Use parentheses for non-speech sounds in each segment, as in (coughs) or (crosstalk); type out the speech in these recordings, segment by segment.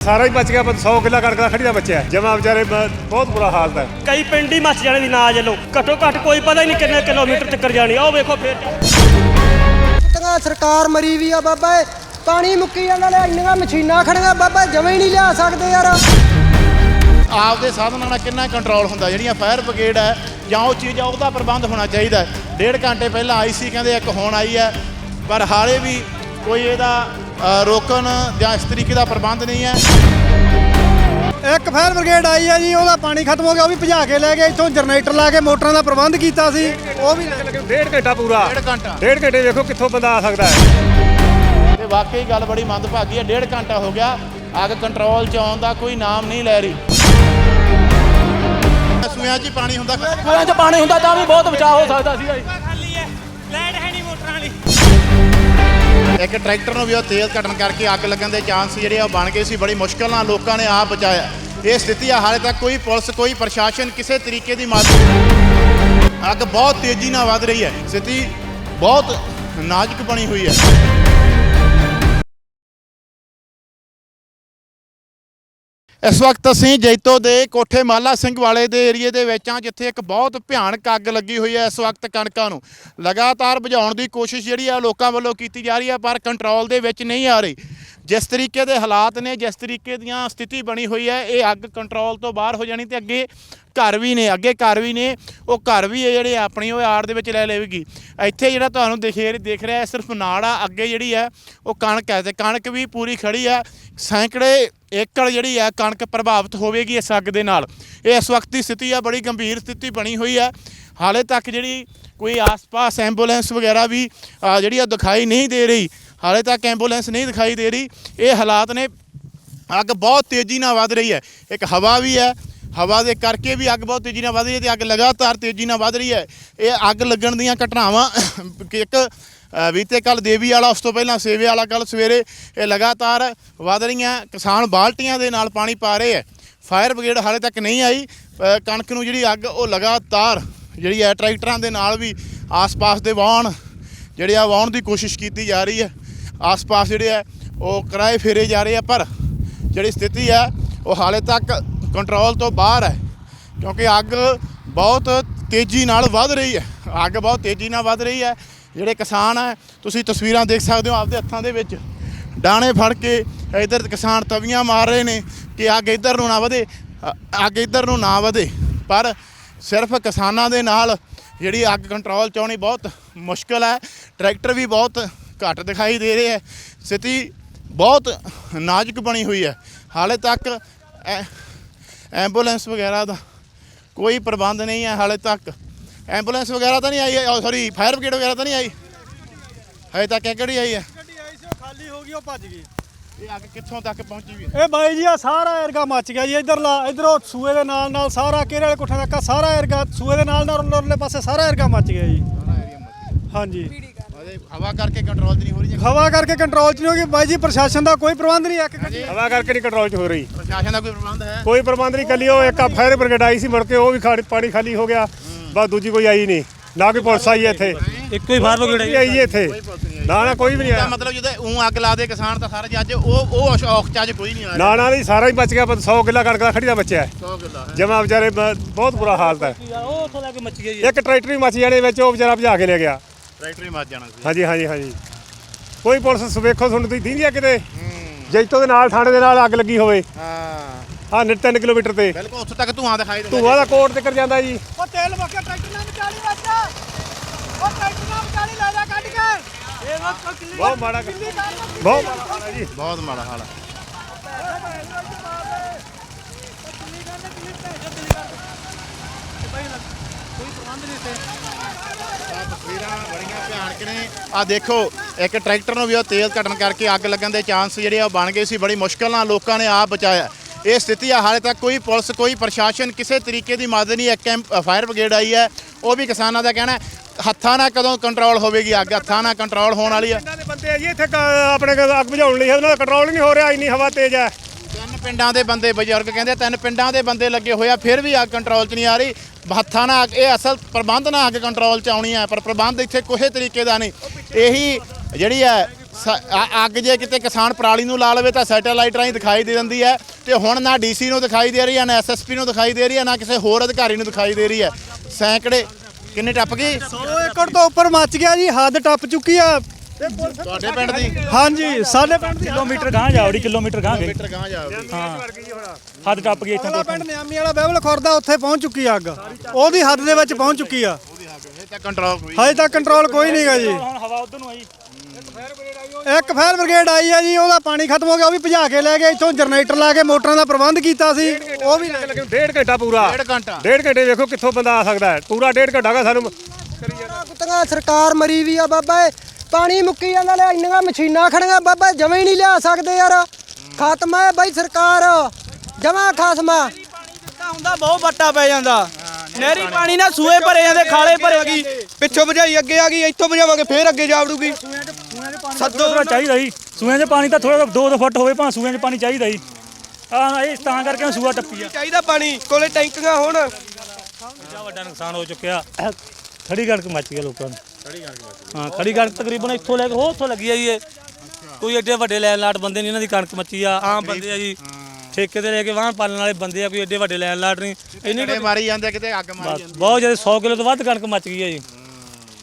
ਸਾਰਾ ਹੀ ਬਚ ਗਿਆ ਪਰ 100 ਕਿੱਲਾ ਕਣਕ ਦਾ ਖੜੀ ਦਾ ਬਚਿਆ। ਜਮਾ ਵਿਚਾਰੇ ਬ- ਬਹੁਤ ਬੁਰਾ ਹਾਲਤ ਹੈ ਕਈ ਪਿੰਡ ਹੀ ਮੱਚ ਜਾਣੇ ਦੀ ਨਾ ਜਲੋ ਘੱਟੋ ਘੱਟ ਕੋਈ ਪਤਾ ਹੀ ਨਹੀਂ ਕਿੰਨੇ ਕਿਲੋਮੀਟਰ ਤੱਕ ਜਾਣੀ ਆਹ ਵੇਖੋ ਫੇਰ। ਤੰਗਾ ਸਰਕਾਰ ਮਰੀ ਵੀ ਆ ਬਾਬਾ ਇਹ। ਪਾਣੀ ਮੁੱਕੀ ਜਾਂਦਾ ਨੇ ਇੰਨੀਆਂ ਮਸ਼ੀਨਾਂ ਖੜੀਆਂ ਬਾਬਾ ਜਮੇ ਹੀ ਨਹੀਂ ਲਿਆ ਸਕਦੇ ਯਾਰ। ਆਪਦੇ ਸਾਧਨਾਂ ਨਾਲ ਕਿੰਨਾ ਕੰਟਰੋਲ ਹੁੰਦਾ? ਜਿਹੜੀਆਂ ਫਾਇਰ ਬ੍ਰਿਗੇਡ ਹੈ ਜਾਂ ਉਹ ਚੀਜ਼ ਆ ਉਹਦਾ ਪ੍ਰਬੰਧ ਹੋਣਾ ਚਾਹੀਦਾ ਹੈ। ਡੇਢ ਘੰਟੇ ਪਹਿਲਾਂ ਆਈ ਸੀ ਕਹਿੰਦੇ ਇੱਕ ਹੁਣ ਆਈ ਹੈ। ਪਰ ਹਾਲੇ ਵੀ ਕੋਈ ਇਹਦਾ ਰੋਕਣ ਜਾਂ ਇਸ ਤਰੀਕੇ ਦਾ ਪ੍ਰਬੰਧ ਨਹੀਂ ਹੈ। ਇੱਕ ਫਾਇਰ ਬ੍ਰਿਗੇਡ ਆਈ ਆ ਜੀ ਉਹਦਾ ਪਾਣੀ ਖਤਮ ਹੋ ਗਿਆ ਉਹ ਵੀ ਭਜਾ ਕੇ ਲੈ ਗਏ ਇੱਥੋਂ ਜਨਰੇਟਰ ਲਾ ਕੇ ਮੋਟਰਾਂ ਦਾ ਪ੍ਰਬੰਧ ਕੀਤਾ ਸੀ। ਉਹ ਵੀ ਡੇਢ ਘੰਟਾ ਪੂਰਾ। ਡੇਢ ਘੰਟਾ। ਡੇਢ ਘੰਟੇ ਵੇਖੋ ਕਿੱਥੋਂ ਬੰਦਾ ਆ ਸਕਦਾ ਹੈ। ਤੇ ਵਾਕਈ ਗੱਲ ਬੜੀ ਮੰਦਭਾਗੀ ਹੈ ਡੇਢ ਘੰਟਾ ਹੋ ਗਿਆ ਅੱਗ ਕੰਟਰੋਲ 'ਚ ਆਉਣ ਦਾ ਕੋਈ ਨਾਮ ਨਹੀਂ ਲੈ ਰਹੀ। 'ਚ ਹੀ ਪਾਣੀ ਹੁੰਦਾ ਕੋਲਾਂ 'ਚ ਪਾਣੀ ਹੁੰਦਾ ਤਾਂ ਵੀ ਬਹੁਤ ਬਚਾਅ ਹੋ ਸਕਦਾ ਸੀ ਖਾਲੀ ਇੱਕ ਟਰੈਕਟਰ ਨੂੰ ਵੀ ਉਹ ਤੇਲ ਘਟਨ ਕਰਕੇ ਅੱਗ ਲੱਗਣ ਦੇ ਚਾਂਸ ਜਿਹੜੇ ਆ ਉਹ ਬਣ ਗਏ ਸੀ, ਬੜੀ ਮੁਸ਼ਕਲ ਨਾਲ ਲੋਕਾਂ ਨੇ ਆਪ ਬਚਾਇਆ। ਇਹ ਸਥਿਤੀ ਆ, ਹਾਲੇ ਤੱਕ ਕੋਈ ਪੁਲਿਸ, ਕੋਈ ਪ੍ਰਸ਼ਾਸਨ ਕਿਸੇ ਤਰੀਕੇ ਦੀ ਮਦਦ ਅੱਗ ਬਹੁਤ ਤੇਜ਼ੀ ਨਾਲ ਵੱਧ ਰਹੀ ਹੈ। ਸਥਿਤੀ ਬਹੁਤ ਨਾਜ਼ੁਕ ਬਣੀ ਹੋਈ ਹੈ। ਇਸ ਵਕਤ ਅਸੀਂ ਜੈਤੋ ਦੇ ਕੋਠੇ ਮਾਲਾ ਸਿੰਘ ਵਾਲੇ ਦੇ ਏਰੀਏ ਦੇ ਵਿੱਚ ਹਾਂ, ਜਿੱਥੇ ਇੱਕ ਬਹੁਤ ਭਿਆਨਕ ਅੱਗ ਲੱਗੀ ਹੋਈ ਹੈ ਇਸ ਵਕਤ ਕਣਕਾਂ ਨੂੰ। ਲਗਾਤਾਰ ਬੁਝਾਉਣ ਦੀ ਕੋਸ਼ਿਸ਼ ਜਿਹੜੀ ਆ ਲੋਕਾਂ ਵੱਲੋਂ ਕੀਤੀ ਜਾ ਰਹੀ ਹੈ ਪਰ ਕੰਟਰੋਲ ਦੇ ਵਿੱਚ ਨਹੀਂ ਆ ਰਹੀ। ਜਿਸ ਤਰੀਕੇ ਦੇ ਹਾਲਾਤ ਨੇ, ਜਿਸ ਤਰੀਕੇ ਦੀਆਂ ਸਥਿਤੀ ਬਣੀ ਹੋਈ ਹੈ, ਇਹ ਅੱਗ ਕੰਟਰੋਲ ਤੋਂ ਬਾਹਰ ਹੋ ਜਾਣੀ ਤੇ ਅੱਗੇ ਘਰ ਵੀ ਨੇ, ਅੱਗੇ ਘਰ ਵੀ ਨੇ, ਉਹ ਘਰ ਵੀ ਇਹ ਜਿਹੜੇ ਆਪਣੀ ਉਹ ਆੜ ਦੇ ਵਿੱਚ ਲੈ ਲਵੇਗੀ। ਇੱਥੇ ਜਿਹੜਾ ਤੁਹਾਨੂੰ ਦਿਖੇ ਦੇਖ ਰਿਹਾ ਸਿਰਫ ਨਾੜ ਆ ਅੱਗੇ ਜਿਹੜੀ ਹੈ, ਉਹ ਕਣਕ ਹੈ ਤੇ ਕਣਕ ਵੀ ਪੂਰੀ ਖੜੀ ਆ ਸੈਂਕੜੇ ਏਕੜ ਜਿਹੜੀ ਹੈ, ਕਣਕ ਪ੍ਰਭਾਵਿਤ ਹੋਵੇਗੀ ਇਸ ਅੱਗ ਦੇ ਨਾਲ। ਇਹ ਇਸ ਵਕਤ ਦੀ ਸਥਿਤੀ ਆ, ਬੜੀ ਗੰਭੀਰ ਸਥਿਤੀ ਬਣੀ ਹੋਈ ਹੈ। ਹਾਲੇ ਤੱਕ ਜਿਹੜੀ ਕੋਈ ਆਸ-ਪਾਸ ਐਂਬੂਲੈਂਸ ਵਗੈਰਾ ਵੀ ਜਿਹੜੀ ਆ ਦਿਖਾਈ ਨਹੀਂ ਦੇ ਰਹੀ ਹਾਲੇ ਤੱਕ ਐਂਬੂਲੈਂਸ ਨਹੀਂ ਦਿਖਾਈ ਦੇ ਰਹੀ। ਇਹ ਹਾਲਾਤ ਨੇ ਅੱਗ ਬਹੁਤ ਤੇਜ਼ੀ ਨਾਲ ਵੱਧ ਰਹੀ ਹੈ। ਇੱਕ ਹਵਾ ਵੀ ਹੈ। ਹਵਾ ਦੇ ਕਰਕੇ ਵੀ ਅੱਗ ਬਹੁਤ ਤੇਜ਼ੀ ਨਾਲ ਵੱਧ ਰਹੀ ਹੈ ਤੇ ਅੱਗ ਲਗਾਤਾਰ ਤੇਜ਼ੀ ਨਾਲ ਵੱਧ ਰਹੀ ਹੈ। ਇਹ ਅੱਗ ਲੱਗਣ ਦੀਆਂ ਘਟਨਾਵਾਂ ਕਿ (coughs) ਇੱਕ ਬੀਤੇ ਕੱਲ ਦੇਵੀ ਵਾਲਾ, ਉਸ ਤੋਂ ਪਹਿਲਾਂ ਸੇਵੇ ਵਾਲਾ ਕੱਲ ਸਵੇਰੇ ਇਹ ਲਗਾਤਾਰ ਵੱਧ ਰਹੀਆਂ ਕਿਸਾਨ ਬਾਲਟੀਆਂ ਦੇ ਨਾਲ ਪਾਣੀ ਪਾ ਰਹੇ ਹੈ। ਫਾਇਰ ਬ੍ਰਿਗੇਡ ਹਾਲੇ ਤੱਕ ਨਹੀਂ ਆਈ। ਕਣਕ ਨੂੰ ਜਿਹੜੀ ਅੱਗ ਉਹ ਲਗਾਤਾਰ ਜਿਹੜੀ ਹੈ ਟਰੈਕਟਰਾਂ ਦੇ ਨਾਲ ਵੀ ਆਸ-ਪਾਸ ਦੇ ਵਾਹਣ ਜਿਹੜੇ ਆ ਵਾਹਣ ਦੀ ਕੋਸ਼ਿਸ਼ ਕੀਤੀ ਜਾ ਰਹੀ ਹੈ। ਆਸ-ਪਾਸ ਜਿਹੜੇ ਆ, ਉਹ ਕਿਰਾਏ ਫੇਰੇ ਜਾ ਰਹੇ ਆ, ਪਰ ਜਿਹੜੀ ਸਥਿਤੀ ਆ, ਉਹ ਹਾਲੇ ਤੱਕ ਕੰਟਰੋਲ ਤੋਂ ਬਾਹਰ ਹੈ। ਕਿਉਂਕਿ ਅੱਗ ਬਹੁਤ ਤੇਜ਼ੀ ਨਾਲ ਵੱਧ ਰਹੀ ਹੈ। ਅੱਗ ਬਹੁਤ ਤੇਜ਼ੀ ਨਾਲ ਵੱਧ ਰਹੀ ਹੈ। ਜਿਹੜੇ ਕਿਸਾਨ ਆ, ਤੁਸੀਂ ਤਸਵੀਰਾਂ ਦੇਖ ਸਕਦੇ ਹੋ ਆਪਦੇ ਹੱਥਾਂ ਦੇ ਵਿੱਚ। ਡਾਣੇ ਫੜ ਕੇ ਇਧਰ ਕਿਸਾਨ ਤਵੀਆਂ ਮਾਰ ਰਹੇ ਨੇ ਕਿ ਅੱਗ ਇੱਧਰ ਨੂੰ ਨਾ ਵਧੇ ਅੱਗ ਇੱਧਰ ਨੂੰ ਨਾ ਵਧੇ। ਪਰ ਸਿਰਫ ਕਿਸਾਨਾਂ ਦੇ ਨਾਲ ਜਿਹੜੀ ਅੱਗ ਕੰਟਰੋਲ ਚ ਆਉਣੀ ਬਹੁਤ ਮੁਸ਼ਕਲ ਹੈ। ਟਰੈਕਟਰ ਵੀ ਬਹੁਤ ਘੱਟ ਦਿਖਾਈ ਦੇ ਰਹੇ ਹੈ। ਸਥਿਤੀ ਬਹੁਤ ਨਾਜ਼ੁਕ ਬਣੀ ਹੋਈ ਹੈ। ਹਾਲੇ ਤੱਕ ਐਂਬੂਲੈਂਸ ਵਗੈਰਾ ਦਾ ਕੋਈ ਪ੍ਰਬੰਧ ਨਹੀਂ ਹੈ ਹਾਲੇ ਤੱਕ। ਐਂਬੂਲੈਂਸ ਵਗੈਰਾ ਤਾਂ ਨਹੀਂ ਆਈ ਸੌਰੀ ਫਾਇਰ ਬ੍ਰਿਗੇਡ ਵਗੈਰਾ ਤਾਂ ਨਹੀਂ ਆਈ? ਹਜੇ ਤੱਕ ਇਹ ਕਿਹੜੀ ਆਈ ਹੈ? ਗੱਡੀ ਆਈ ਸੀ ਉਹ ਖਾਲੀ ਹੋ ਗਈ ਉਹ ਭੱਜ ਗਈ। ਇਹ ਅੱਗ ਕਿੱਥੋਂ ਤੱਕ ਪਹੁੰਚੀ ਵੀ ਹੈ? ਇਹ ਬਾਈ ਜੀ ਆ ਸਾਰਾ ਏਰਗਾ ਮੱਚ ਗਿਆ ਜੀ ਇਧਰਲਾ ਇਧਰੋਂ ਸੂਏ ਦੇ ਨਾਲ ਨਾਲ ਸਾਰਾ ਕਿਹੜੇ ਵਾਲੇ ਕੋਠੇ ਤੱਕ ਆ ਸਾਰਾ ਏਰਗਾ ਸੂਏ ਦੇ ਨਾਲ ਨਾਲ ਉਰਲੇ ਪਾਸੇ ਸਾਰਾ ਏਰਗਾ ਮੱਚ ਗਿਆ ਜੀ। ਹਾਂਜੀ। ਹਵਾ ਕਰਕੇ ਕੰਟਰੋਲ ਨਹੀਂ ਹੋ ਰਹੀ ਹਵਾ ਕਰਕੇ ਕੰਟਰੋਲ ਚ ਨਹੀਂ ਹੋ ਗਈ ਬਾਈ ਜੀ ਪ੍ਰਸ਼ਾਸਨ ਦਾ ਕੋਈ ਪ੍ਰਬੰਧ ਨਹੀਂ ਇੱਕ ਗੱਡੀ ਹਵਾ ਕਰਕੇ ਨਹੀਂ ਕੰਟਰੋਲ 'ਚ ਹੋ ਰਹੀ। ਪ੍ਰਸ਼ਾਸਨ ਦਾ ਕੋਈ ਪ੍ਰਬੰਧ ਹੈ? ਕੋਈ ਪ੍ਰਬੰਧ ਨਹੀਂ ਕੱਲੀ ਉਹ ਇੱਕ ਫਾਇਰ ਬ੍ਰਿਗੇਡ ਆਈ ਸੀ ਮੁੜ ਕੇ ਉਹ ਵੀ ਖਾਲੀ ਪਾਣੀ ਖਾਲੀ ਹੋ ਗਿਆ। ਬਸ ਦੂਜੀ ਕੋਈ ਆਈ ਨਹੀਂ। ਨਾ ਕੋਈ ਪੁਲਿਸ ਆਈ ਹੈ ਇੱਥੇ। ਇੱਕੋ ਹੀ ਫਾਇਰ ਨਹੀਂ ਆਈ ਹੈ ਇੱਥੇ। ਨਾ ਨਾ ਕੋਈ ਵੀ ਨਹੀਂ ਆਇਆ। ਮਤਲਬ ਜਦੋਂ ਉਹ ਅੱਗ ਲਾ ਦੇ ਕਿਸਾਨ ਤਾਂ ਸਾਰੇ ਅੱਜ ਉਹ ਉਹ ਔਖ ਚ ਅੱਜ ਕੋਈ ਨਹੀਂ ਆ ਨਾ ਨਾ ਨਹੀਂ ਸਾਰਾ ਹੀ ਬਚ ਗਿਆ। ਪਰ 100 ਕਿੱਲਾ ਕਣਕ ਦਾ ਖੜੀ ਦਾ ਬਚਿਆ। 100 ਕਿੱਲਾ ਜਮਾ ਵਿਚਾਰੇ ਬਹੁਤ ਬੁਰਾ ਹਾਲਤ ਹੈ। ਉਹ ਉੱਥੋਂ ਲੈ ਕੇ ਮੱਚ ਗਿਆ ਜੀ। ਇੱਕ ਟਰੈਕਟਰ ਹੀ ਮੱਚ ਜਾਣੇ ਵਿੱਚ ਉਹ ਵਿਚਾਰਾ ਭਜਾ ਕੇ ਲੈ ਗਿਆ। ਟਰੈਕਟਰ ਹੀ ਮੱਚ ਜਾਣਾ ਸੀ। ਹਾਂਜੀ ਹਾਂਜੀ ਹਾਂਜੀ। ਕੋਈ ਪੁਲਿਸ ਵੇਖੋ ਤੁਹਾਨੂੰ ਤੁਸੀਂ ਦੀਂਦੀ ਆ ਕਿਤੇ? ਜੈਤੋ ਦੇ ਨਾਲ ਥਾਣੇ ਦੇ ਨਾਲ ਅੱਗ ਲੱਗੀ ਹੋਵੇ। ਹਾਂ। ਹਾਂ ਨਿਰ 3 ਕਿਲੋਮੀਟਰ ਤੇ। ਬਿਲਕੁਲ ਉੱਥੇ ਤੱਕ ਧੂਆਂ ਦਿਖਾਈ ਦਿੰਦਾ ਧੂਆ ਦਾ ਕੋਟ ਤੇ ਕਰ ਜਾਂਦਾ ਜੀ। ਉਹ ਤੇਲ ਮੁੱਕਿਆ ਟਰੈਕਟਰ ਨਾਲ ਵਿਚਾਲੀ ਵੱਜਾ ਉਹ ਟਰੈਕਟਰ ਨਾਲ ਵਿਚਾਲੀ ਲੈ ਜਾ ਕੱਢ ਕੇ। ਇਹ ਨਾ ਕਿੱਲੀ ਬਹੁਤ ਮਾੜਾ ਬਹੁਤ ਮਾੜਾ ਹਾਲ ਹੈ ਜੀ। ਬਹੁਤ ਮਾੜਾ ਹਾਲ ਹੈ ਆਹ ਤਸਵੀਰਾਂ ਬੜੀਆਂ ਭਿਆਨਕ ਨੇ। ਆ ਦੇਖੋ ਇੱਕ ਟਰੈਕਟਰ ਨੂੰ ਵੀ ਉਹ ਤੇਲ ਘਟਣ ਕਰਕੇ ਅੱਗ ਲੱਗਣ ਦੇ ਚਾਂਸ ਜਿਹੜੇ ਆ ਉਹ ਬਣ ਗਏ ਸੀ ਬੜੀ ਮੁਸ਼ਕਲ ਨਾਲ ਲੋਕਾਂ ਨੇ ਆਪ ਬਚਾਇਆ। ਇਹ ਸਥਿਤੀ ਆ ਹਾਲੇ ਤੱਕ ਕੋਈ ਪੁਲਿਸ ਕੋਈ ਪ੍ਰਸ਼ਾਸਨ ਕਿਸੇ ਤਰੀਕੇ ਦੀ ਮਦਦ ਨਹੀਂ ਇੱਕ ਕੈਂਪ ਫਾਇਰ ਬ੍ਰਿਗੇਡ ਆਈ ਹੈ। ਉਹ ਵੀ ਕਿਸਾਨਾਂ ਦਾ ਕਹਿਣਾ ਹੈ, ਹੱਥਾਂ ਨਾਲ ਕਦੋਂ ਕੰਟਰੋਲ ਹੋਵੇਗੀ ਅੱਗ? ਹੱਥਾਂ ਨਾਲ ਕੰਟਰੋਲ ਹੋਣ ਵਾਲੀ ਹੈ। ਪਿੰਡਾਂ ਦੇ ਬੰਦੇ ਆ ਜੀ ਇੱਥੇ ਕ- ਆਪਣੇ ਕੋਲ ਅੱਗ ਬੁਝਾਉਣ ਲਈ ਉਹਨਾਂ ਦਾ ਕੰਟਰੋਲ ਨਹੀਂ ਹੋ ਰਿਹਾ ਇੰਨੀ ਹਵਾ ਤੇਜ਼ ਹੈ। ਪਿੰਡਾਂ ਦੇ ਬੰਦੇ ਬਜ਼ੁਰਗ ਕਹਿੰਦੇ ਤਿੰਨ ਪਿੰਡਾਂ ਦੇ ਬੰਦੇ ਲੱਗੇ ਹੋਇਆ ਫਿਰ ਵੀ ਅੱਗ ਕੰਟਰੋਲ 'ਚ ਨਹੀਂ ਆ ਰਹੀ। ਹੱਥਾਂ ਨਾਲ ਇਹ ਅਸਲ ਪ੍ਰਬੰਧ ਨਾਲ ਅੱਗ ਕੰਟਰੋਲ 'ਚ ਆਉਣੀ ਹੈ ਪਰ ਪ੍ਰਬੰਧ ਇੱਥੇ ਕਿਸੇ ਤਰੀਕੇ ਦਾ ਨਹੀਂ। ਇਹੀ ਜਿਹੜੀ ਹੈ ਸ- ਅੱਗ ਜੇ ਕਿਤੇ ਕਿਸਾਨ ਪਰਾਲੀ ਨੂੰ ਲਾ ਲਵੇ ਤਾਂ ਸੈਟੇਲਾਈਟ ਰਾਹੀਂ ਦਿਖਾਈ ਦੇ ਜਾਂਦੀ ਹੈ ਤੇ ਹੁਣ ਨਾ ਡੀਸੀ ਨੂੰ ਦਿਖਾਈ ਦੇ ਰਹੀ ਹੈ, ਨਾ ਐਸਐਸਪੀ ਨੂੰ ਦਿਖਾਈ ਦੇ ਰਹੀ ਹੈ, ਨਾ ਕਿਸੇ ਹੋਰ ਅਧਿਕਾਰੀ ਨੂੰ ਦਿਖਾਈ ਦੇ ਰਹੀ ਹੈ। ਸੈਂਕੜੇ, ਕਿੰਨੇ ਟੱਪ ਗਈ 100 ਏਕੜ ਤੋਂ ਉੱਪਰ ਮੱਚ ਗਿਆ ਜੀ, ਹੱਦ ਟੱਪ ਚੁੱਕੀ ਆ। ਤੁਹਾਡੇ ਪਿੰਡ ਦੀ? ਹਾਂਜੀ ਸਾਡੇ ਪਿੰਡ ਦੀ। ਕਿਲੋਮੀਟਰ ਗਾਂ ਜਾਵੜੀ ਕਿਲੋਮੀਟਰ ਗਾਂ ਗਈ। ਮੀਟਰ ਗਾਂ ਜਾਵੇ ਹੱਦ ਟੱਪ ਗਈ ਇੱਥੋਂ ਸਾਡਾ ਪਿੰਡ ਨਿਆਮੀ ਵਾਲਾ ਬਹਿਬਲ ਖੁਰਦਾ ਉੱਥੇ ਪਹੁੰਚ ਚੁੱਕੀ ਆ ਅੱਗ। ਉਹਦੀ ਹੱਦ ਦੇ ਵਿੱਚ ਪਹੁੰਚ ਚੁੱਕੀ ਆ। ਇਹ ਤਾਂ ਕੰਟਰੋਲ ਕੋਈ ਹਜੇ ਤੱਕ ਕੰਟਰੋਲ ਕੋਈ ਨਹੀਂਗਾ ਜੀ। ਹੁਣ ਹਵਾ ਉਧਰ ਨੂੰ ਆਈ। ਇੱਕ ਫਾਇਰ ਬ੍ਰਿਗੇਡ ਆਈ ਆ ਜੀ ਉਹਦਾ ਪਾਣੀ ਖਤਮ ਹੋ ਗਿਆ। ਉਹ ਵੀ ਭਜਾ ਕੇ ਲੈ ਗਏ। ਇੱਥੋਂ ਜਨਰੇਟਰ ਲਾ ਕੇ ਮੋਟਰਾਂ ਦਾ ਪ੍ਰਬੰਧ ਕੀਤਾ ਸੀ। ਉਹ ਵੀ ਲੈ। ਡੇਢ ਘੰਟਾ ਪੂਰਾ। ਡੇਢ ਘੰਟਾ। ਡੇਢ ਘੰਟੇ ਵੇਖੋ ਕਿੱਥੋਂ ਬੰਦਾ ਆ ਸਕਦਾ ਹੈ। ਪੂਰਾ ਡੇਢ ਘੰਟਾ ਦਾ ਸਾਨੂੰ। ਕੁੱਤੀਆਂ ਸਰਕਾਰ ਮਰੀ ਵੀ ਆ ਬਾਬਾ ਏ। ਪਾਣੀ ਮੁੱਕੀ ਜਾਂਦਾ ਲੈ ਇੰਨੀਆਂ ਮਸ਼ੀਨਾਂ ਖੜੀਆਂ ਬਾਬਾ ਜਵੇਂ ਹੀ ਨਹੀਂ ਲਿਆ ਸਕਦੇ ਯਾਰ। ਖਤਮ ਹੈ ਬਾਈ ਸਰਕਾਰ ਜਮਾ ਖਸਮਾ ਹੁੰਦਾ ਬਹੁਤ ਵੱਟਾ ਪੈ ਜਾਂਦਾ। ਨਹਿਰੀ ਪਾਣੀ ਨਾਲ ਸੂਏ ਭਰੇ ਜਾਂਦੇ ਖਾਲੇ ਭਰੇਗੀ ਪਿੱਛੋਂ ਭਜਾਈ ਅੱਗੇ ਆ ਗਈ ਇੱਥੋਂ ਭਜਾਵਾਂਗੇ ਫੇਰ ਅੱਗੇ ਜਾਵੜੂਗੀ ਸੱਦੋ ਥੋੜਾ ਚਾਹੀਦਾ ਜੀ। ਸੂਆਂ 'ਚ ਪਾਣੀ ਤਾਂ ਥੋੜਾ 2-2 ਫੁੱਟ ਹੋਵੇ ਭਾਂ ਸੂਆਂ 'ਚ ਪਾਣੀ ਚਾਹੀਦਾ ਜੀ। ਆ ਇਹ ਤਾਂ ਕਰਕੇ ਸੂਆ ਟੱਪੀ ਆ। ਚਾਹੀਦਾ ਪਾਣੀ ਕੋਲੇ ਟੈਂਕੀਆਂ ਹੋਣ। ਵੱਡਾ ਨੁਕਸਾਨ ਹੋ ਚੁੱਕਿਆ। ਖੜੀ ਕਣਕ ਮੱਚ ਗਈ ਲੋਕਾਂ ਦੀ ਕਣਕ ਹਾਂ ਖੜੀ ਕਣਕ ਤਕਰੀਬਨ ਇੱਥੋਂ ਲੈ ਕੇ ਉਹ ਉੱਥੋਂ ਲੱਗੀ ਆ ਜੀ ਇਹ। ਕੋਈ ਐਡੇ ਵੱਡੇ ਲੈਣ ਲਾਟ ਬੰਦੇ ਨਹੀਂ ਇਹਨਾਂ ਦੀ ਕਣਕ ਮੱਚੀ ਆ ਆਮ ਬੰਦੇ ਆ ਜੀ। ਠੇਕੇ ਤੇ ਲੈ ਕੇ ਵਾਹਨ ਪਾਲਣ ਵਾਲੇ ਬੰਦੇ ਆ ਕੋਈ ਐਡੇ ਵੱਡੇ ਲੈਣ ਲਾਟ ਨਹੀਂ। ਇੰਨੀ ਕਿਤੇ ਮਾਰੀ ਜਾਂਦੇ ਕਿਤੇ ਅੱਗ ਮਾਰੀ ਬਸ ਬਹੁਤ ਜ਼ਿਆਦਾ 100 ਕਿਲੋ ਤੋਂ ਵੱਧ ਕਣਕ ਮੱਚ ਗਈ ਹੈ ਜੀ।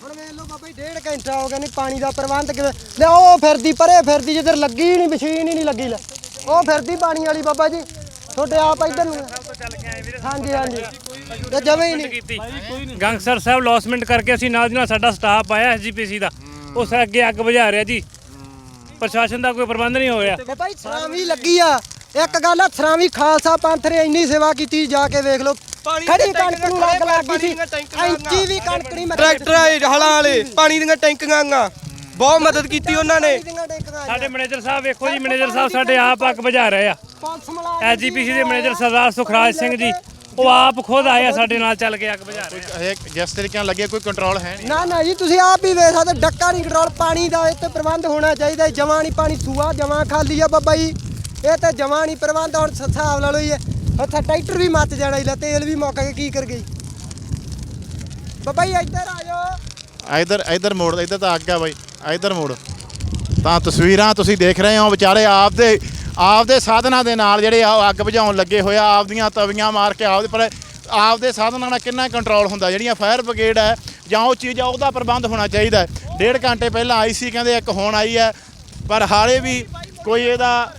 ਹੁਣ ਵੇਖ ਲਓ ਬਾਬਾ ਜੀ ਡੇਢ ਘੰਟਾ ਹੋ ਗਿਆ ਨਹੀਂ ਪਾਣੀ ਦਾ ਪ੍ਰਬੰਧ ਕਿਵੇਂ ਲੈ ਉਹ ਫਿਰਦੀ ਪਰੇ ਫਿਰਦੀ ਜਿੱਧਰ ਲੱਗੀ ਨਹੀਂ ਮਸ਼ੀਨ ਹੀ ਨਹੀਂ ਲੱਗੀ ਲੈ। ਉਹ ਫਿਰਦੀ ਪਾਣੀ ਵਾਲੀ ਬਾਬਾ ਜੀ ਤੁਹਾਡੇ ਆਪ ਇੱਧਰ ਨੂੰ। ਹਾਂਜੀ ਹਾਂਜੀ। ਤੇ ਜਵੇਂ ਹੀ ਨਹੀਂ। ਗੰਗਸਰ ਸਾਹਿਬ ਲੌਸਮੈਂਟ ਕਰਕੇ ਅਸੀਂ ਨਾਲ ਦੀ ਨਾਲ ਸਾਡਾ ਸਟਾਫ ਆਇਆ ਐਸਜੀਪੀਸੀ ਦਾ। ਉਸ ਅੱਗੇ ਅੱਗ ਬੁਝਾ ਰਿਹਾ ਜੀ। ਪ੍ਰਸ਼ਾਸਨ ਦਾ ਕੋਈ ਪ੍ਰਬੰਧ ਨਹੀਂ ਹੋ ਰਿਹਾ। ਤੇ ਭਾਈ ਸਰਾਵੀ ਲੱਗੀ ਆ। ਇੱਕ ਗੱਲ ਆ ਸਰਾਵੀ ਖਾਲਸਾ ਪੰਥ ਨੇ ਇੰਨੀ ਸੇਵਾ ਕੀਤੀ ਜਾ ਕੇ ਵੇਖ ਲਓ। ਖੜੀ ਕਣਕ ਨੂੰ ਲੱਗ ਲੱਗੀ ਸੀ। ਇੰਚੀ ਵੀ ਕਣਕ ਨਹੀਂ ਮੱਚੀ ਟਰੈਕਟਰ ਆਏ ਹਲਾਂ ਵਾਲੇ ਪਾਣੀ ਦੀਆਂ ਟੈਂਕੀਆਂ ਆਂ ਬਹੁਤ ਮਦਦ ਕੀਤੀ ਉਹਨਾਂ ਨੇ। ਸਾਡੇ ਮੈਨੇਜਰ ਸਾਹਿਬ ਵੇਖੋ ਜੀ ਮੈਨੇਜਰ ਸਾਹਿਬ ਸਾਡੇ ਆਪ ਅੱਗ ਬੁਝਾ ਰਹੇ ਆ। ਐਸਜੀਪੀਸੀ ਦੇ ਮੈਨੇਜਰ ਸਰਦਾਰ ਸੁਖਰਾਜ ਸਿੰਘ ਜੀ ਉਹ ਆਪ ਖੁਦ ਆਏ ਆ ਸਾਡੇ ਨਾਲ ਚੱਲ ਕੇ ਅੱਗ ਬੁਝਾ ਰਹੇ ਆ। ਇਹ ਜਿਸ ਤਰੀਕੇ ਨਾਲ ਲੱਗੇ ਕੋਈ ਕੰਟਰੋਲ ਹੈ ਨਹੀਂ। ਨਾ ਨਾ ਜੀ ਤੁਸੀਂ ਆਪ ਹੀ ਵੇਖ ਸਕਦੇ ਡੱਕਾ ਨਹੀਂ ਕੰਟਰੋਲ ਪਾਣੀ ਦਾ ਇੱਥੇ ਪ੍ਰਬੰਧ ਹੋਣਾ ਚਾਹੀਦਾ ਜਮਾ ਨਹੀਂ ਪਾਣੀ ਸੂਆ ਜਮਾ ਖਾਲੀ ਆ ਬੱਬਾ ਜੀ। ਇਹ ਤੇ ਜਮਾ ਨਹੀਂ ਪ੍ਰਬੰਧ ਹੁਣ ਹਿਸਾਬ ਲਾ ਲਓ ਜੀ ਉੱਥੇ ਟਰੈਕਟਰ ਵੀ ਮੱਚ ਜਾਣਾ ਜੀ ਤੇਲ ਵੀ ਮੁੱਕ ਕੇ ਕੀ ਕਰ ਗਈ। ਬੱਬਾ ਜੀ ਇੱਧਰ ਆ ਜਾਓ। ਇਧਰ ਇਧਰ ਮੋੜ ਇਧਰ ਤਾਂ ਅੱਗ ਆ ਬਾਈ ਇਧਰ ਮੋੜ। ਤਾਂ ਤਸਵੀਰਾਂ ਤੁਸੀਂ ਦੇਖ ਰਹੇ ਹੋ ਵਿਚਾਰੇ ਆਪਦੇ ਆਪਦੇ ਸਾਧਨਾਂ ਦੇ ਨਾਲ ਜਿਹੜੇ ਆ ਉਹ ਅੱਗ ਬੁਝਾਉਣ ਲੱਗੇ ਹੋਇਆ ਆਪਦੀਆਂ ਤਵੀਆਂ ਮਾਰ ਕੇ ਆਪਦੇ ਪਰ ਆਪਦੇ ਸਾਧਨਾਂ ਨਾਲ ਕਿੰਨਾ ਕੰਟਰੋਲ ਹੁੰਦਾ? ਜਿਹੜੀਆਂ ਫਾਇਰ ਬ੍ਰਿਗੇਡ ਹੈ ਜਾਂ ਉਹ ਚੀਜ਼ ਆ, ਉਹਦਾ ਪ੍ਰਬੰਧ ਹੋਣਾ ਚਾਹੀਦਾ ਹੈ। ਡੇਢ ਘੰਟੇ ਪਹਿਲਾਂ ਆਈ ਸੀ, ਕਹਿੰਦੇ ਇੱਕ ਹੁਣ ਆਈ ਹੈ, ਪਰ ਹਾਲੇ ਵੀ ਕੋਈ ਇਹਦਾ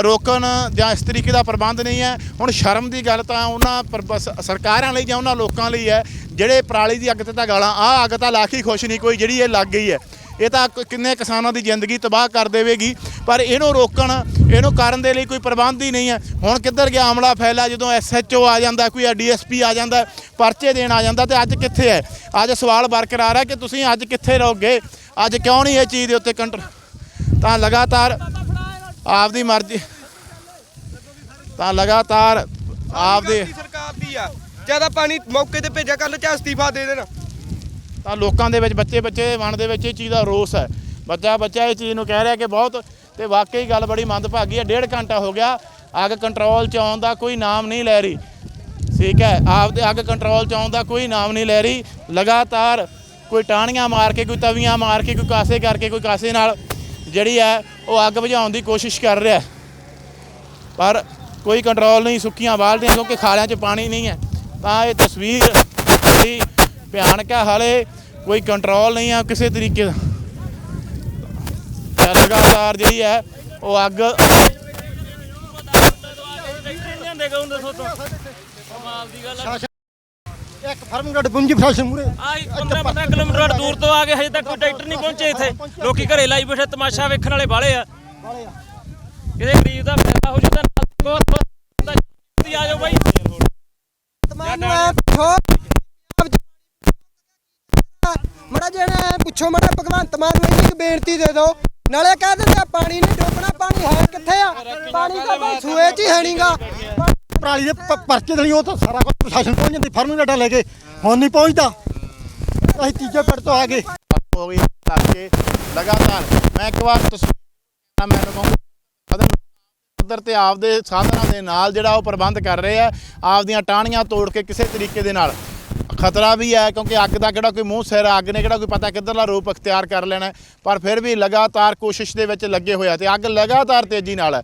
ਰੋਕਣ ਜਾਂ ਇਸ ਤਰੀਕੇ ਦਾ ਪ੍ਰਬੰਧ ਨਹੀਂ ਹੈ। ਹੁਣ ਸ਼ਰਮ ਦੀ ਗੱਲ ਤਾਂ ਉਹਨਾਂ ਪਰ- ਸਰਕਾਰਾਂ ਲਈ ਜਾਂ ਉਹਨਾਂ ਲੋਕਾਂ ਲਈ ਹੈ, ਜਿਹੜੇ ਪਰਾਲੀ ਦੀ ਅੱਗ ਤੇ ਤਾਂ ਗਾਲਾਂ ਆ ਅੱਗ ਤਾਂ ਲਾ ਕੇ ਖੁਸ਼ ਨਹੀਂ, ਕੋਈ ਜਿਹੜੀ ਇਹ ਲੱਗ ਗਈ ਹੈ। ਇਹ ਤਾਂ ਕ- ਕਿੰਨੇ ਕਿਸਾਨਾਂ ਦੀ ਜ਼ਿੰਦਗੀ ਤਬਾਹ ਕਰ ਦੇਵੇਗੀ। ਪਰ ਇਹਨੂੰ ਰੋਕਣ, ਇਹਨੂੰ ਕਰਨ ਦੇ ਲਈ ਕੋਈ ਪ੍ਰਬੰਧ ਹੀ ਨਹੀਂ ਹੈ। ਹੁਣ ਕਿੱਧਰ ਗਿਆ ਆਮਲਾ ਫੈਲਾ ਜਦੋਂ ਐਸਐਚਓ ਆ ਜਾਂਦਾ, ਕੋਈ ਡੀਐਸਪੀ ਆ ਜਾਂਦਾ, ਪਰਚੇ ਦੇਣ ਆ ਜਾਂਦਾ ਤੇ ਅੱਜ ਕਿੱਥੇ ਹੈ? ਅੱਜ ਸਵਾਲ ਬਰਕਰਾਰ ਹੈ ਕਿ ਤੁਸੀਂ ਅੱਜ ਕਿੱਥੇ ਰਹੋਗੇ? ਅੱਜ ਕਿਉਂ ਨਹੀਂ ਇਹ ਚੀਜ਼ ਦੇ ਉੱਤੇ ਕੰਟਰ ਤਾਂ ਲਗਾਤਾਰ ਆਪਦੀ ਮਰਜ਼ੀ ਤਾਂ ਲਗਾਤਾਰ ਆਪਦੇ ਸਰਕਾਰ ਦੀ ਆ। ਜ਼ਿਆਦਾ ਪਾਣੀ ਮੌਕੇ ਤੇ ਭੇਜਿਆ ਕੱਲ ਚ ਅਸਤੀਫਾ ਦੇ ਦੇਣਾ। ਤਾਂ ਲੋਕਾਂ ਦੇ ਵਿੱਚ, ਬੱਚੇ ਬੱਚੇ ਵਣ ਦੇ ਵਿੱਚ ਇਹ ਚੀਜ਼ ਦਾ ਰੋਸ ਹੈ। ਬੱਚਾ ਬੱਚਾ ਇਹ ਚੀਜ਼ ਨੂੰ ਕਹਿ ਰਿਹਾ ਕਿ ਬਹੁਤ, ਤੇ ਵਾਕਈ ਗੱਲ ਬੜੀ ਮੰਦਭਾਗੀ ਹੈ। ਡੇਢ ਘੰਟਾ ਹੋ ਗਿਆ, ਅੱਗ ਕੰਟਰੋਲ ਚ ਆਉਣ ਦਾ ਕੋਈ ਨਾਮ ਨਹੀਂ ਲੈ ਰਹੀ। ਠੀਕ ਹੈ, ਆਪਦੇ ਅੱਗ ਕੰਟਰੋਲ ਚ ਆਉਣ ਦਾ ਕੋਈ ਨਾਮ ਨਹੀਂ ਲੈ ਰਹੀ। ਲਗਾਤਾਰ ਕੋਈ ਟਾਹਣੀਆਂ ਮਾਰ ਕੇ, ਕੋਈ ਤਵੀਆਂ ਮਾਰ ਕੇ, ਕੋਈ ਕਾਸੇ ਕਰਕੇ, ਕੋਈ ਕਾਸੇ ਨਾਲ ਜਿਹੜੀ ਹੈ, ਉਹ ਅੱਗ ਬੁਝਾਉਣ ਦੀ ਕੋਸ਼ਿਸ਼ ਕਰ ਰਿਹਾ ਪਰ ਕੋਈ ਕੰਟਰੋਲ ਨਹੀਂ, ਸੁੱਕੀਆਂ ਬਾਲਦੀਆਂ ਕਿਉਂਕਿ ਖਾਲਿਆਂ 'ਚ ਪਾਣੀ ਨਹੀਂ ਹੈ। ਤਾਂ ਇਹ ਤਸਵੀਰ ਬੜੀ ਭਿਆਨਕ ਹੈ ਹਾਲੇ ਕੋਈ ਕੰਟਰੋਲ ਨਹੀਂ ਆ ਕਿਸੇ ਤਰੀਕੇ ਦਾ। ਤਾਂ ਲਗਾਤਾਰ ਜਿਹੜੀ ਹੈ ਉਹ ਅੱਗ ਤੋਂ ਕਮਾਲ ਦੀ ਇੱਕ ਪੁੰਜੀ ਫੈਸ਼ਨ ਮੂਰੇ ਆਹ 15 15 ਕਿਲੋਮੀਟਰ ਦੂਰ ਤੋਂ ਆ ਕੇ ਹਜੇ ਤੱਕ ਕੋਈ ਟਰੈਕਟਰ ਨਹੀਂ ਪਹੁੰਚੇ ਇੱਥੇ। ਲੋਕੀ ਘਰੇ ਲਾਈ ਬੈਠੇ ਤਮਾਸ਼ਾ ਵੇਖਣ ਵਾਲੇ ਬਾਲੇ ਆ। ਕਿਤੇ ਗਰੀਬ ਦਾ ਫਾਇਦਾ ਹੋ ਜਾਂਦਾ ਬਹੁਤ ਬਹੁਤ ਆ ਜਾਓ ਬਾਈ। ਤਮਾਨੂੰ ਐ ਪੁੱਛੋ ਮੜਾ ਜਿਹੜਾ ਪੁੱਛੋ ਮੜਾ ਭਗਵੰਤ ਮਾਨ ਨੂੰ ਇੰਨੀ ਕੁ ਬੇਨਤੀ ਦੇ ਦਿਓ। ਨਾਲੇ ਕਹਿ ਦਿੰਦੇ ਆ ਪਾਣੀ ਨਹੀਂ ਡੋਬਣਾ ਪਾਣੀ ਹੈ ਕਿੱਥੇ ਆ? ਪਾਣੀ ਤਾਂ ਭਾਈ ਸੂਏ 'ਚ ਹੀ ਹੈ ਨਹੀਂਗਾ ਪਰਾਲੀ ਦੇ ਪ- ਪਰਚੇ ਦੇ ਲਈ ਉਹ ਤਾਂ ਸਾਰਾ ਕੁਝ ਪ੍ਰਸ਼ਾਸਨ ਪਹੁੰਚ ਜਾਂਦੀ ਫਰਮ ਡਾਟਾ ਲੈ ਕੇ। ਹੁਣ ਨਹੀਂ ਪਹੁੰਚਦਾ। ਅਸੀਂ ਤੀਜੇ ਪਿੰਡ ਤੋਂ ਆ ਗਏ। ਹੋ ਗਈ ਲੱਗ ਕੇ ਲਗਾਤਾਰ। ਮੈਂ ਇੱਕ ਵਾਰ ਤਸਵੀਰ ਮੈਂ ਕਹੂੰਗਾ ਉਧਰ ਤੇ ਆਪਦੇ ਸਾਧਨਾਂ ਦੇ ਨਾਲ ਜਿਹੜਾ ਉਹ ਪ੍ਰਬੰਧ ਕਰ ਰਹੇ ਆ ਆਪਦੀਆਂ ਟਾਹਣੀਆਂ ਤੋੜ ਕੇ ਕਿਸੇ ਤਰੀਕੇ ਦੇ ਨਾਲ। ਖਤਰਾ ਵੀ ਹੈ ਕਿਉਂਕਿ ਅੱਗ ਦਾ ਕਿਹੜਾ ਕੋਈ ਮੂੰਹ ਸਿਰ ਹੈ, ਅੱਗ ਨੇ ਕਿਹੜਾ ਕੋਈ ਪਤਾ ਕਿੱਧਰਲਾ ਰੂਪ ਅਖਤਿਆਰ ਕਰ ਲੈਣਾ ਪਰ ਫਿਰ ਵੀ ਲਗਾਤਾਰ ਕੋਸ਼ਿਸ਼ ਦੇ ਵਿੱਚ ਲੱਗੇ ਹੋਇਆ ਤੇ ਅੱਗ ਲਗਾਤਾਰ ਤੇਜ਼ੀ ਨਾਲ